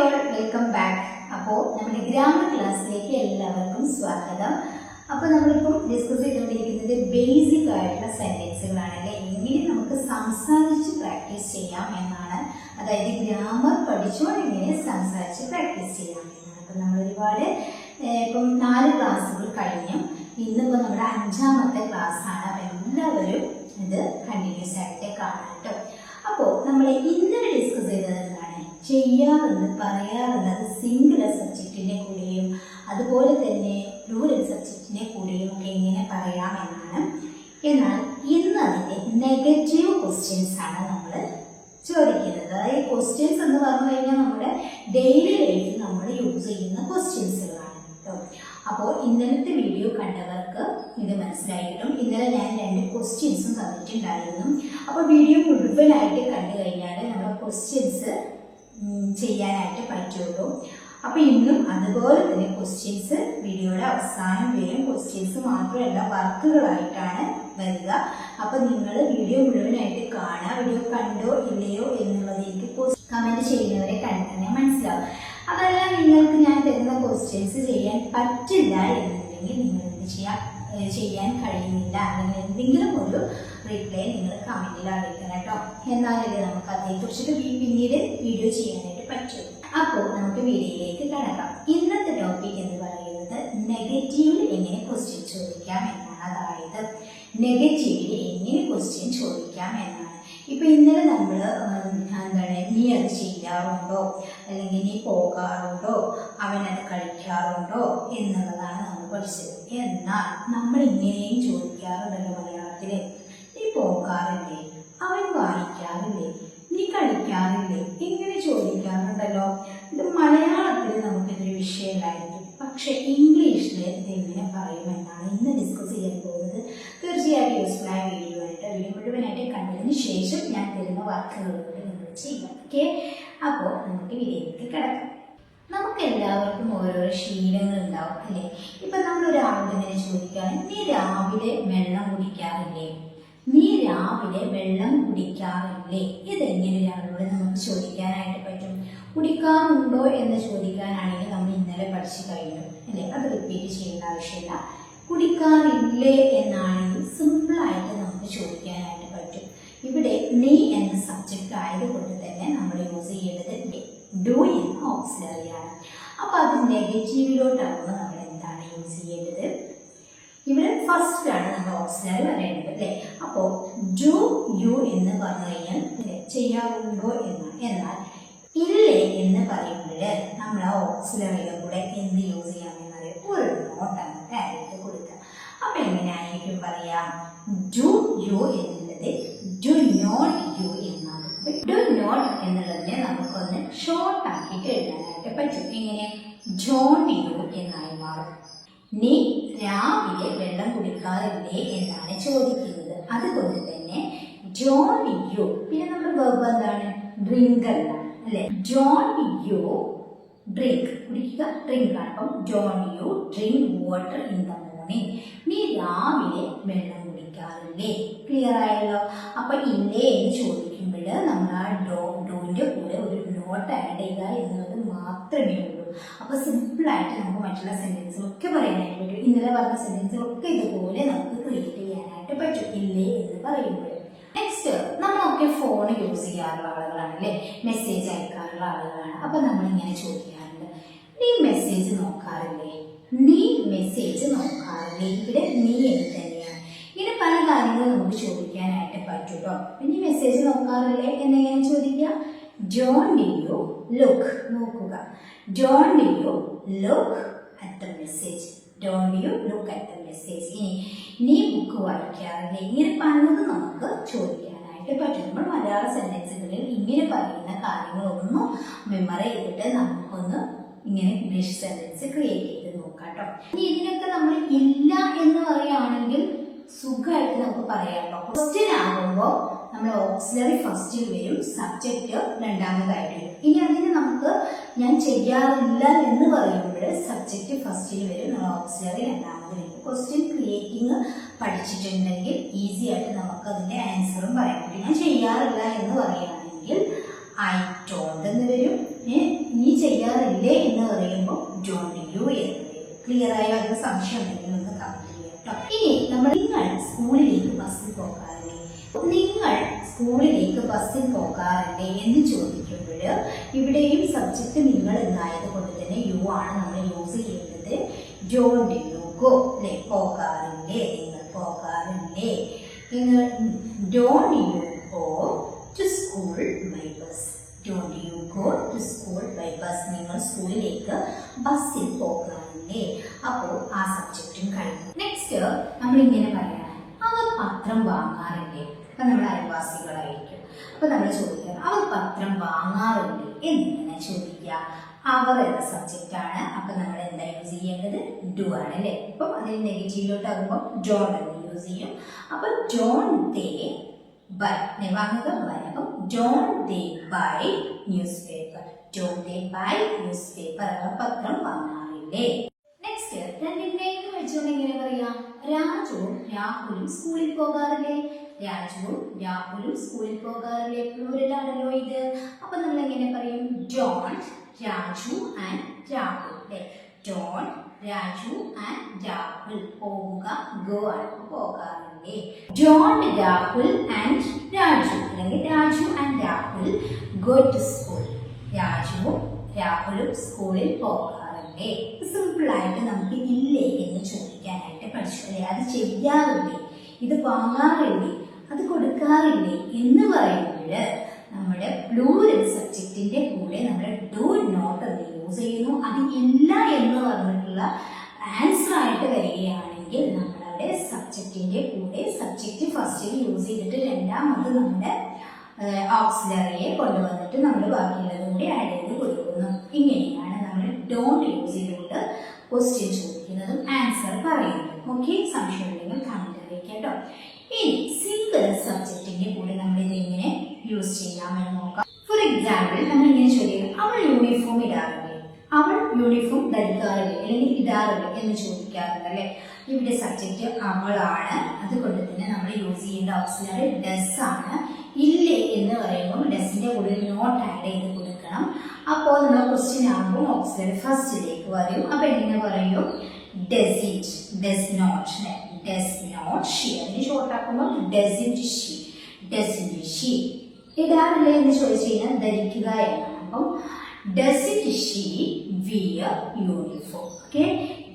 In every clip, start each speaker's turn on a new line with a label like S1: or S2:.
S1: All welcome back അപ്പോൾ നമ്മുടെ grammar ക്ലാസ്സിലേക്ക് എല്ലാവർക്കും സ്വാഗതം. അപ്പോൾ നമ്മളിപ്പോൾ ഡിസ്കസ് ചെയ്തുകൊണ്ടിരിക്കുന്നത് ബേസിക് ആയിട്ടുള്ള സെന്റൻസുകളാണ് അല്ലെ എങ്ങനെ നമുക്ക് സംസാരിച്ച് പ്രാക്ടീസ് ചെയ്യാം എന്നാണ്. അതായത് ഗ്രാമർ പഠിച്ചുകൊണ്ട് എങ്ങനെ സംസാരിച്ച് പ്രാക്ടീസ് ചെയ്യാം എന്നാണ്. അപ്പം നമ്മൾ ഒരുപാട് ഇപ്പം നാല് ക്ലാസ്സുകൾ കഴിഞ്ഞു. ഇന്നിപ്പോൾ നമ്മുടെ അഞ്ചാമത്തെ ക്ലാസ്സാണ് അപ്പം എല്ലാവരും ഇത് കണ്ടിന്യൂസ് ആയിട്ട് കാണാം കേട്ടോ. അപ്പോൾ നമ്മൾ ഇന്നലെ ഡിസ്കസ് ചെയ്തത് പറയാറുണ്ട് അത് സിംഗുലർ സബ്ജക്റ്റിന്റെ കൂടെയും അതുപോലെ തന്നെ പ്ലൂരൽ സബ്ജക്റ്റിന്റെ കൂടെയും ഒക്കെ ഇങ്ങനെ പറയാമെന്നാണ് എന്നാൽ ഇന്ന് അതിന്റെ നെഗറ്റീവ് ക്വസ്റ്റ്യൻസ് ആണ് നമ്മൾ ചോദിക്കുന്നത്. അതായത് ക്വസ്റ്റ്യൻസ് എന്ന് പറഞ്ഞു കഴിഞ്ഞാൽ നമ്മുടെ ഡെയിലി ലൈഫിൽ നമ്മൾ യൂസ് ചെയ്യുന്ന ക്വസ്റ്റ്യൻസുകളാണ് കേട്ടോ. അപ്പോൾ ഇന്നലത്തെ വീഡിയോ കണ്ടവർക്ക് ഇത് മനസ്സിലായിട്ടും ഇന്നലെ ഞാൻ രണ്ട് ക്വസ്റ്റ്യൻസും തന്നിട്ടുണ്ടായിരുന്നു. അപ്പോൾ വീഡിയോ മുഴുവനായിട്ട് കണ്ടു കഴിഞ്ഞാൽ നമ്മുടെ ക്വസ്റ്റ്യൻസ് ചെയ്യാനായിട്ട് പറ്റുള്ളൂ. അപ്പോൾ ഇന്നും അതുപോലെ തന്നെ ക്വസ്റ്റ്യൻസ് വീഡിയോയുടെ അവസാനം വരും ക്വസ്റ്റ്യൻസ് മാത്രമല്ല വർക്കുകളായിട്ടാണ് വരിക. അപ്പോൾ നിങ്ങൾ വീഡിയോ മുഴുവനായിട്ട് കാണുക. വീഡിയോ കണ്ടോ ഇല്ലയോ എന്നുള്ളത് എനിക്ക് കമന്റ് ചെയ്യുന്നവരെ കണ്ടു മനസ്സിലാവും. അതല്ല നിങ്ങൾക്ക് ഞാൻ തരുന്ന ക്വസ്റ്റ്യൻസ് ചെയ്യാൻ പറ്റില്ല എന്നുണ്ടെങ്കിൽ നിങ്ങൾ എന്ത് ചെയ്യാം ചെയ്യാൻ കഴിയുന്നില്ല. അല്ലെങ്കിൽ എന്തെങ്കിലും ഒരു റിപ്ലൈ നിങ്ങൾ കമന്റിൽ അറിയിക്കണം കേട്ടോ എന്നാലല്ലേ നമുക്ക് അതേക്കുറിച്ചിട്ട് പിന്നീട് വീഡിയോ ചെയ്യാനായിട്ട് പറ്റും. അപ്പോൾ നമുക്ക് വീഡിയോയിലേക്ക് കടക്കാം. ഇന്നത്തെ ടോപ്പിക് എന്ന് പറയുന്നത് നെഗറ്റീവിൽ എങ്ങനെ ക്വസ്റ്റ്യൻ ചോദിക്കാം എന്നാണ്. അതായത് നെഗറ്റീവിൽ എങ്ങനെ ക്വസ്റ്റ്യൻ ചോദിക്കാം എന്നാണ്. ഇപ്പൊ ഇന്നലെ നമ്മൾ എന്താണ് നീ അത് ചെയ്യാറുണ്ടോ? അല്ലെങ്കിൽ നീ പോകാറുണ്ടോ? അവനത് കഴിക്കാറുണ്ടോ എന്നുള്ളതാണ് നമ്മൾ പഠിച്ചത്. എന്നാൽ നമ്മൾ ഇങ്ങനെയും ചോദിക്കാറുണ്ടല്ലോ മലയാളത്തിൽ. നീ പോകാറില്ലേ? അവൻ വായിക്കാറില്ലേ? നീ കളിക്കാറില്ലേ? ഇങ്ങനെ ചോദിക്കാറുണ്ടല്ലോ. ഇത് മലയാളത്തിൽ നമുക്കിതൊരു വിഷയമായിരിക്കും. പക്ഷെ ഇംഗ്ലീഷിൽ ഇതെങ്ങനെ പറയുമെന്നാണ് ഇന്ന് ഡിസ്കസ് ചെയ്യാൻ പോകുന്നത്. തീർച്ചയായും യൂസ്ഫുള്ളായ വീഡിയോ ആയിട്ട് വീഡിയോ മുഴുവനായിട്ട് കണ്ടതിന് ശേഷം ഞാൻ തരുന്ന വർക്കുകളോട് നിങ്ങൾ ചെയ്യാം ഓക്കെ അപ്പോൾ നമുക്ക് വീഡിയോയിലേക്ക് കിടക്കാം. നമുക്ക് എല്ലാവർക്കും ഓരോരോ ശീലങ്ങൾ ഉണ്ടാവും അല്ലേ? ഇപ്പൊ നമ്മൾ ഒരാളോട് ഇങ്ങനെ ചോദിക്കുകയാണ് നീ രാവിലെ വെള്ളം കുടിക്കാറില്ലേ? നീ രാവിലെ വെള്ളം കുടിക്കാറില്ലേ? ഇതെങ്ങനെ ഒരാളോട് നമുക്ക് ചോദിക്കാനായിട്ട് പറ്റും? കുടിക്കാറുണ്ടോ എന്ന് ചോദിക്കാനാണെങ്കിൽ നമ്മൾ ഇന്നലെ പഠിച്ചു കഴിഞ്ഞു അല്ലേ? അത് റിപ്പീറ്റ് ചെയ്യേണ്ട ആവശ്യമില്ല. കുടിക്കാറില്ലേ എന്നാണെങ്കിൽ സിമ്പിളായിട്ട് നമുക്ക് ചോദിക്കാനായിട്ട് പറ്റും. ഇവിടെ നീ എന്ന സബ്ജക്റ്റ് ആയതുകൊണ്ട് തന്നെ നമ്മൾ യൂസ് ചെയ്യേണ്ടത് ഡു എന്ന ഓക്സിലറിയാണ് അപ്പോൾ അത് നെഗറ്റീവിലോട്ടാകുമ്പോൾ നമ്മൾ എന്താണ് യൂസ് ചെയ്യേണ്ടത്? ഇവിടെ ഫസ്റ്റ് ആണ് നമ്മൾ പറയുന്നത് അല്ലേ? അപ്പോൾ ഡു യു എന്ന് പറഞ്ഞു കഴിഞ്ഞാൽ ചെയ്യാറുണ്ടോ എന്ന്. എന്നാൽ ഇല്ലേ എന്ന് പറയുമ്പോൾ നമ്മൾ ആ ഓക്സിലറിയുടെ കൂടെ എന്ത് യൂസ് ചെയ്യാമെന്നത് ഒരു നോട്ടാണ് ഡയറക്റ്റ് കൊടുക്കുക. അപ്പൊ എങ്ങനെയായിരിക്കും പറയാം? ഡു യു എന്നുള്ളത് ഡു നോട്ട് യു എന്നാണ്. ഡു നോട്ട് എന്നുള്ളതിനെ നമുക്കൊന്ന് ഷോർട്ട് ആക്കിയിട്ട് എഴുതാനായിട്ട് പറ്റും. എങ്ങനെ? ജോൺ യു എന്നായി മാറും. നീ രാവിലെ വെള്ളം കുടിക്കാറില്ലേ എന്നാണ് ചോദിക്കുന്നത്. അതുകൊണ്ട് തന്നെ ജോൺ യു പിന്നെ നമ്മുടെ വെർബ് എന്താണ്? ഡ്രിങ്ക് അല്ല? അല്ലെ ജോൺ യു ഡ്രിങ്ക് കുടിക്കുക ഡ്രിങ്ക് ആണ്. അപ്പം John you drink water in the morning നീ രാവിലെ വെള്ളം കുടിക്കാറില്ലേ? ക്ലിയർ ആയല്ലോ? അപ്പൊ ഇല്ലേ എന്ന് ചോദിക്കുമ്പോൾ നമ്മൾ ആ ഡോ ഡോന്റെ കൂടെ ഒരു നോട്ട് ആഡ് ചെയ്യുക എന്നുള്ളത് മാത്രമേ ഉള്ളൂ അപ്പൊ സിമ്പിൾ ആയിട്ട് നമുക്ക് മറ്റുള്ള സെന്റൻസുകളൊക്കെ പറയാനായിട്ട് പറ്റും. ഇന്നലെ പറഞ്ഞ സെന്റൻസുകളൊക്കെ ഇതുപോലെ നമുക്ക് ക്രിയേറ്റ് ചെയ്യാനായിട്ട് പറ്റും. ഇല്ലേ എന്ന് പറയുമ്പോൾ. നെക്സ്റ്റ് നമ്മളൊക്കെ ഫോൺ യൂസ് ചെയ്യാറുള്ള ആളുകളാണ് അല്ലേ? മെസ്സേജ് അയക്കാറുള്ള ആളുകളാണ്. അപ്പൊ നമ്മൾ ഇങ്ങനെ ചോദിക്കാറുണ്ട്. നീ മെസ്സേജ് നോക്കാറില്ലേ? നീ മെസ്സേജ് നോക്കാറില്ലേ? ഇവിടെ നീ എന്ന് തന്നെയാണ്. ഇങ്ങനെ പല കാര്യങ്ങളും നമുക്ക് ചോദിക്കാനായിട്ട് പറ്റും കേട്ടോ നീ മെസ്സേജ് നോക്കാറില്ലേ? എന്നെങ്ങനെ ചോദിക്കുക ജോൺ ഡി യു ലുക്ക് നോക്കുക look you look at the message look you look at the message ഇനി നീ ബുക്ക് വായിക്കാറില്ലേ ഇങ്ങനെ പറഞ്ഞത് നമുക്ക് ചോദിക്കാനായിട്ട് പറ്റും. നമ്മൾ മലയാള സെന്റൻസുകളിൽ ഇങ്ങനെ പറയുന്ന കാര്യങ്ങളൊന്നും മെമ്മറി ചെയ്തിട്ട് നമുക്കൊന്ന് ഇങ്ങനെ ഇംഗ്ലീഷ് സെന്റൻസ് ക്രിയേറ്റ് ചെയ്ത് നോക്കാം കേട്ടോ ഇനി ഇതിനൊക്കെ നമ്മൾ ഇല്ല എന്ന് പറയുകയാണെങ്കിൽ സുഖമായിട്ട് നമുക്ക് പറയാം ക്വസ്റ്റ്യൻ ആകുമ്പോൾ നമ്മൾ ഓക്സിലറി ഫസ്റ്റിൽ വരും സബ്ജക്റ്റ് രണ്ടാമതായിട്ട് വരും. ഇനി അതിന് നമുക്ക് ഞാൻ ചെയ്യാറില്ല എന്ന് പറയുമ്പോൾ സബ്ജക്റ്റ് ഫസ്റ്റിൽ വരും നമ്മൾ ഓക്സിലറി രണ്ടാമത് വരും. ക്വസ്റ്റ്യൻ ക്രിയേറ്റിംഗ് പഠിച്ചിട്ടുണ്ടെങ്കിൽ ഈസി ആയിട്ട് നമുക്ക് അതിന്റെ ആൻസറും പറയാൻ പറ്റും. ഞാൻ ചെയ്യാറില്ല എന്ന് പറയുകയാണെങ്കിൽ ഐ ടോണ്ട് എന്ന് വരും. നീ ചെയ്യാറില്ലേ എന്ന് പറയുമ്പോൾ ഡോണ്ട് യു എന്ന് ക്ലിയർ ആയോ? അതിന് സംശയം ഉണ്ടെങ്കിൽ ഇനി നമ്മൾ നിങ്ങൾ സ്കൂളിലേക്ക് ബസ്സിൽ പോകാറില്ലേ? നിങ്ങൾ സ്കൂളിലേക്ക് ബസ്സിൽ പോകാറില്ലേ എന്ന് ചോദിക്കുമ്പോൾ ഇവിടെയും സബ്ജക്റ്റ് നിങ്ങൾ എന്നായത് കൊണ്ട് തന്നെ യു ആണ് നമ്മൾ യൂസ് ചെയ്യേണ്ടത്. ഡോണ്ട് യു ഗോ അല്ലെ പോകാറില്ലേ നിങ്ങൾ പോകാറില്ലേ നിങ്ങൾ don't you go to school by bus don't you go to school by bus നിങ്ങൾ സ്കൂളിലേക്ക് ബസ്സിൽ പോകാറില്ലേ അപ്പോൾ ആ സബ്ജക്റ്റും കഴിഞ്ഞു. നെക്സ്റ്റ് നമ്മൾ ഇങ്ങനെ പറയാം അവർ പത്രം വാങ്ങാറില്ലേ? അപ്പൊ നമ്മൾ അയൽവാസികളായിരിക്കും. അപ്പൊ നമ്മൾ ചോദിക്കാം അവർ പത്രം വാങ്ങാറില്ലേ? എന്നിങ്ങനെ ചോദിക്കുക. അവർ എന്ന സബ്ജക്റ്റ് ആണ്. അപ്പൊ നമ്മൾ എന്താ യൂസ് ചെയ്യേണ്ടത്? ഡു ആണ് അല്ലേ അപ്പം അതിന് നെഗറ്റീവിലോട്ട് ആകുമ്പോൾ ജോൺ എന്ന് യൂസ് ചെയ്യും. അപ്പൊ ജോൺ ദേ ബൈ വാങ്ങുക ബൈ അപ്പം ജോൺ ദേ ബൈ ന്യൂസ് പേപ്പർ ജോൺ ദേ ബൈ ന്യൂസ് പേപ്പർ അവർ പത്രം വാങ്ങാറില്ലേ? നെക്സ്റ്റ് രണ്ടിന്റെയും വെച്ചുകൊണ്ട് എങ്ങനെ പറയാം? രാജുവും രാഹുലും സ്കൂളിൽ പോകാറില്ലേ? രാജുവും രാഹുലും സ്കൂളിൽ പോകാറില്ലേ? പ്ലൂരലാണല്ലോ ഇത്. അപ്പൊ നമ്മൾ എങ്ങനെ പറയും? ജോൺ രാജു ആൻഡ് രാഹുൽ അല്ലേ? രാജു ആൻഡ് രാഹുൽ പോവുക ഗോ പോകാറില്ലേ? ജോൺ രാഹുൽ ആൻഡ് രാജു അല്ലെങ്കിൽ Raju and Rahul go to school. രാജുവും രാഹുലും സ്കൂളിൽ പോകാറില്ലേ സിമ്പിൾ ആയിട്ട് നമുക്ക് ഇല്ലേ എന്ന് ചോദിക്കാനായിട്ട് പഠിച്ചു അല്ലേ അത് ചെയ്യാറില്ലേ? ഇത് വാങ്ങാറില്ലേ? അത് കൊടുക്കാറില്ലേ? എന്ന് പറയുമ്പോൾ നമ്മുടെ പ്ലൂരൽ സബ്ജക്റ്റിന്റെ കൂടെ നമ്മൾ ഡു നോട്ട് എന്ന് യൂസ് ചെയ്യുന്നു. അത് ഇല്ല എന്ന് പറഞ്ഞിട്ടുള്ള ആൻസർ ആയിട്ട് വരികയാണെങ്കിൽ നമ്മളവിടെ സബ്ജക്റ്റിന്റെ കൂടെ സബ്ജക്റ്റ് ഫസ്റ്റിൽ യൂസ് ചെയ്തിട്ട് രണ്ടാമത് നമ്മുടെ ഓക്സിലറിയെ കൊണ്ടുവന്നിട്ട് നമ്മൾ ബാക്കിയുള്ളതും കൂടി ആഡ് ചെയ്ത് കൊടുക്കുന്നു. ഇങ്ങനെയാണ് നമ്മൾ ഡോണ്ട് യൂസ് ചെയ്തുകൊണ്ട് ക്വസ്റ്റ്യൻ ചോദിക്കുന്നതും ആൻസർ പറയുന്നതും ഓക്കെ സംശയമുണ്ടെങ്കിൽ കമന്റ് കമന്റ് കേട്ടോ ഇനി സിംഗിൾ സബ്ജക്റ്റിന്റെ കൂടെ നമ്മൾ ഇത് എങ്ങനെ യൂസ് ചെയ്യാമെന്ന് നോക്കാം. ഫോർ എക്സാമ്പിൾ നമ്മൾ ഇങ്ങനെ ചോദിക്കും അവൾ യൂണിഫോം ഇടാറില്ലേ? അവൾ യൂണിഫോം ധരിക്കാറില്ലേ? അല്ലെങ്കിൽ ഇടാറില്ലേ? എന്ന് ചോദിക്കാറുണ്ട് അല്ലേ? ഇവിടെ സബ്ജക്റ്റ് അവളാണ്. അതുകൊണ്ട് തന്നെ നമ്മൾ യൂസ് ചെയ്യേണ്ട ഓക്സിലറി ഡസ് ആണ്. ഇല്ലേ എന്ന് പറയുമ്പോൾ ഡസിന്റെ കൂടെ നോട്ട് ആഡ് ചെയ്ത് കൊടുക്കണം അപ്പോൾ നമ്മൾ ക്വസ്റ്റ്യൻ ആകുമ്പോൾ ഓക്സിജൻ ഫസ്റ്റിലേക്ക് വരും. അപ്പൊ എങ്ങനെ പറയും? Doesn't does not does not she അതിന് ഷോർട്ട് ആക്കുമ്പോൾ does it she does it she ഇടാറില്ലേ എന്ന് ചോദിച്ചു കഴിഞ്ഞാൽ ധരിക്കുക എന്നാണ്. അപ്പം doesn't she wear uniform okay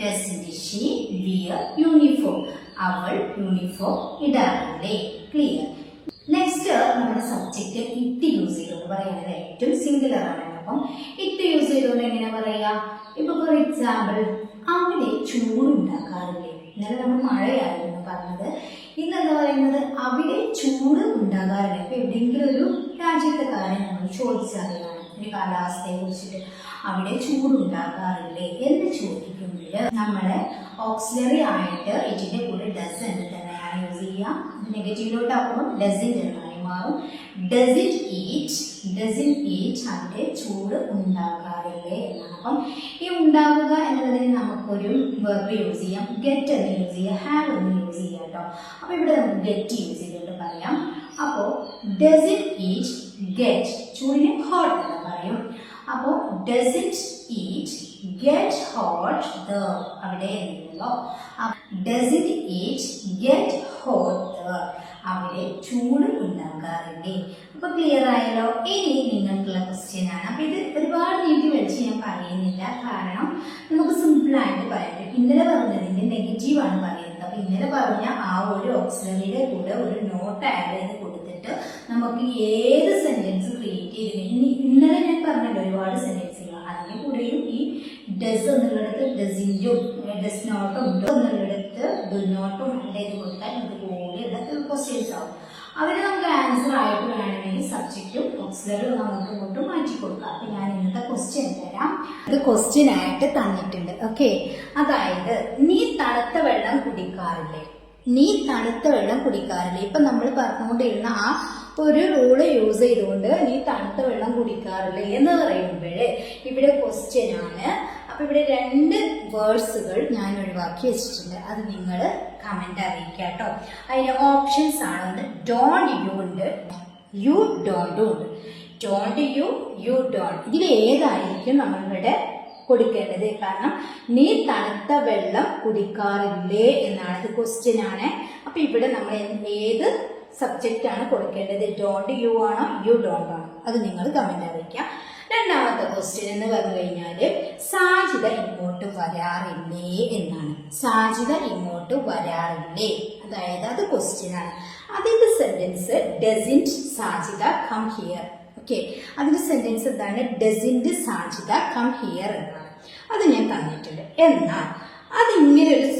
S1: doesn't wear uniform അവൾ യൂണിഫോം ഇടാറില്ലേ ക്ലിയർ സബ്ജക്റ്റ് ഇറ്റ് യൂസ് എന്ന് പറയുന്നത് ഏറ്റവും സിംഗുലർ ആണ് അപ്പം ഇറ്റ് യൂസ് ചെയ്തുകൊണ്ട് എങ്ങനെ പറയാ? ഇപ്പൊ ഫോർ എക്സാമ്പിൾ അവിടെ ചൂടുണ്ടാക്കാറില്ലേ? ഇന്നലെ നമ്മൾ മഴയായിരുന്നു പറഞ്ഞത്. ഇന്നെന്താ പറയുന്നത്? അവിടെ ചൂട് ഉണ്ടാകാറില്ല ഇപ്പൊ എവിടെയെങ്കിലും ഒരു രാജ്യത്തെ കാര്യം നമ്മൾ ചോദിച്ചറിയാണ്. ഒരു കാലാവസ്ഥയെ കുറിച്ചിട്ട് അവിടെ ചൂടുണ്ടാകാറില്ലേ എന്ന് ചോദിക്കുമ്പോൾ നമ്മൾ ഓക്സിലറി ആയിട്ട് ഇതിന്റെ കൂടെ ഡസ് എന്ന് തന്നെയാണ് യൂസ് ചെയ്യുക. നെഗറ്റീവിലോട്ട് ആകുമ്പോൾ ഡസ് എന്നായി മാറും. Does it it it it അവിടെ ചൂട് ഉണ്ടാക്കാറില്ലേ എന്നാണ്. അപ്പം ഈ ഉണ്ടാവുക എന്നുള്ളതിന് നമുക്കൊരു വെർബ് യൂസ് ചെയ്യാം. ഗെറ്റ് എന്ന് യൂസ് ചെയ്യാം. ഹാവ് എന്ന് യൂസ് ചെയ്യാം കേട്ടോ. അപ്പോൾ ഇവിടെ നമുക്ക് ഗെറ്റ് യൂസ് ചെയ്തിട്ട് പറയാം. അപ്പോൾ ഇറ്റ് ഈറ്റ് ഗെറ്റ് ചൂടിന് ഹോട്ട് എന്ന് പറയും. അപ്പോൾ it it get hot there അവിടെ ഉണ്ടല്ലോ doesn't it get hot there അവിടെ ചൂട് ഉണ്ടാക്കാറില്ലേ അപ്പൊ ക്ലിയർ ആയല്ലോ? ഇനി നിങ്ങൾക്കുള്ള ക്വസ്റ്റ്യൻ ആണ്. അപ്പൊ ഇത് ഒരുപാട് നീട്ടി വലിച്ച് ഞാൻ പറയുന്നില്ല. കാരണം നമുക്ക് സിമ്പിൾ ആയിട്ട് പറയാം ഇന്നലെ പറഞ്ഞതിന്റെ നെഗറ്റീവ് ആണ് പറയുന്നത്. അപ്പൊ ഇന്നലെ പറഞ്ഞ ആ ഒരു ഓക്സിലറിയുടെ കൂടെ ഒരു നോട്ട് ആഡ് ചെയ്ത് കൊടുത്തിട്ട് നമുക്ക് ഏത് സെന്റൻസ് ക്രിയേറ്റ് ഇനി ഇന്നലെ ഞാൻ പറഞ്ഞല്ലോ ഒരുപാട് സെന്റൻസുകൾ അതിന്റെ കൂടെയും ഈ ഡസ് എന്നുള്ളിടത്ത് ഡസിന്റെയും ഡസ് നോട്ടും ഡോ എന്നുള്ളിടത്ത് ഡു കൊടുത്താൽ നമുക്ക് ഇതുപോലെയുള്ള ക്വസ്റ്റ്യൻസ് ആവും. അവർ നമുക്ക് ആൻസർ ആയിട്ട് വേണമെങ്കിൽ സബ്ജക്റ്റും ഓക്സിലറും നമുക്ക് ഇങ്ങോട്ട് മാറ്റി കൊടുക്കാം. അപ്പൊ ഞാൻ ഇന്നത്തെ ക്വസ്റ്റ്യൻ തരാം. ഇത് ക്വസ്റ്റ്യൻ ആയിട്ട് തന്നിട്ടുണ്ട്. ഓക്കെ അതായത് നീ തണുത്ത വെള്ളം കുടിക്കാറില്ലേ? നീ തണുത്ത വെള്ളം കുടിക്കാറില്ലേ? ഇപ്പൊ നമ്മൾ പറഞ്ഞുകൊണ്ടിരുന്ന ആ ഒരു റൂൾ യൂസ് ചെയ്തുകൊണ്ട് നീ തണുത്ത വെള്ളം കുടിക്കാറില്ലേ? എന്ന് പറയുമ്പോഴേ ഇവിടെ ക്വസ്റ്റ്യൻ ആണ്. അപ്പൊ ഇവിടെ രണ്ട് വേർഡ്സുകൾ ഞാൻ ഒഴിവാക്കി വെച്ചിട്ടുണ്ട്. അത് നിങ്ങൾ കമന്റ് അറിയിക്കുക കേട്ടോ. അതിന്റെ ഓപ്ഷൻസ് ആണ് ഒന്ന് ഡോണ്ട് യു ഉണ്ട് യു ഡോണ്ടും ഉണ്ട്. ഡോണ്ട് യു യു ഡോണ്ട് ഇതിൽ ഏതായിരിക്കും നമ്മളിവിടെ കൊടുക്കേണ്ടത്? കാരണം നീ തണുത്ത വെള്ളം കുടിക്കാറില്ലേ എന്നാണ് ഇത് ക്വസ്റ്റ്യൻ ആണ്. അപ്പൊ ഇവിടെ നമ്മൾ ഏത് സബ്ജക്റ്റ് ആണ് കൊടുക്കേണ്ടത്? ഡോണ്ട് യു ആണോ യു ഡോണ്ട് ആണോ? അത് നിങ്ങൾ കമന്റ് അറിയിക്കാം രണ്ടാമത്തെ ക്വസ്റ്റ്യൻ എന്ന് പറഞ്ഞു കഴിഞ്ഞാൽ സാജിത ഇങ്ങോട്ട് വരാറില്ലേ എന്നാണ്. സാജിത ഇങ്ങോട്ട് വരാറില്ലേ? അതായത് അത് ക്വസ്റ്റ്യൻ ആണ്. അതിന്റെ sentence doesn't Sajitha come here okay അതിന്റെ സെന്റൻസ് എന്താണ്? ഡസിന്റ് സാജിത കം ഹിയർ എന്നാണ്. അത് ഞാൻ തന്നിട്ടുണ്ട്. എന്നാൽ അതിങ്ങനെ ഒരു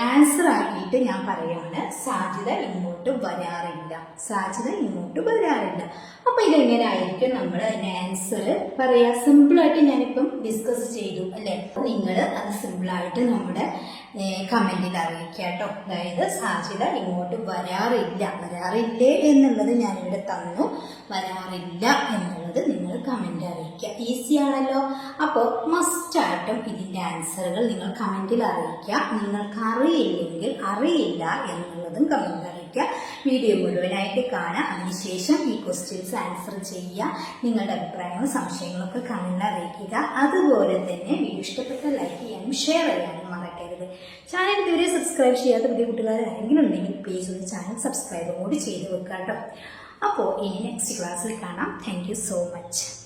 S1: ആൻസർ ആക്കിയിട്ട് ഞാൻ പറയാണ് സാധ്യത ഇങ്ങോട്ട് വരാറില്ല. സാധ്യത ഇങ്ങോട്ട് വരാറില്ല. അപ്പൊ ഇതെങ്ങനെ ആയിരിക്കും നമ്മൾ അതിന്റെ ആൻസർ പറയാ? സിമ്പിൾ ആയിട്ട് ഞാനിപ്പം ഡിസ്കസ് ചെയ്തു അല്ലെ? നിങ്ങൾ അത് സിമ്പിൾ ആയിട്ട് നമ്മുടെ കമന്റിൽ അറിയിക്കുക കേട്ടോ. അതായത് സാധ്യത ഇങ്ങോട്ട് വരാറില്ല. വരാറില്ലേ എന്നുള്ളത് ഞാനിവിടെ തന്നു. വരാറില്ല എന്നുള്ളത് നിങ്ങൾ കമന്റ് അറിയിക്കുക. ഈസി ആണല്ലോ. അപ്പോൾ മസ്റ്റായിട്ടും ഇതിന്റെ ആൻസറുകൾ നിങ്ങൾ കമന്റിൽ അറിയിക്കുക. നിങ്ങൾക്ക് അറിയില്ലെങ്കിൽ അറിയില്ല എന്നുള്ളതും കമന്റ് അറിയിക്കുക. വീഡിയോ മുഴുവനായിട്ട് കാണുക. അതിനുശേഷം ഈ ക്വസ്റ്റ്യൻസ് ആൻസർ ചെയ്യുക. നിങ്ങളുടെ അഭിപ്രായങ്ങളും സംശയങ്ങളൊക്കെ കമന്റിൽ അറിയിക്കുക. അതുപോലെ തന്നെ വീഡിയോ ഇഷ്ടപ്പെട്ട ലൈക്ക് ചെയ്യാനും ഷെയർ ചെയ്യാനും മറക്കരുത്. ചാനൽ ഇതുവരെ സബ്സ്ക്രൈബ് ചെയ്യാത്ത പുതിയ കുട്ടികൾ ആരെങ്കിലും ഉണ്ടെങ്കിൽ പ്ലീസ് ഒന്ന് ചാനൽ സബ്സ്ക്രൈബ് കൂടി ചെയ്ത് വെക്കാം കേട്ടോ അപ്പോൾ ഇനി നെക്സ്റ്റ് ക്ലാസ്സിൽ കാണാം. Thank so much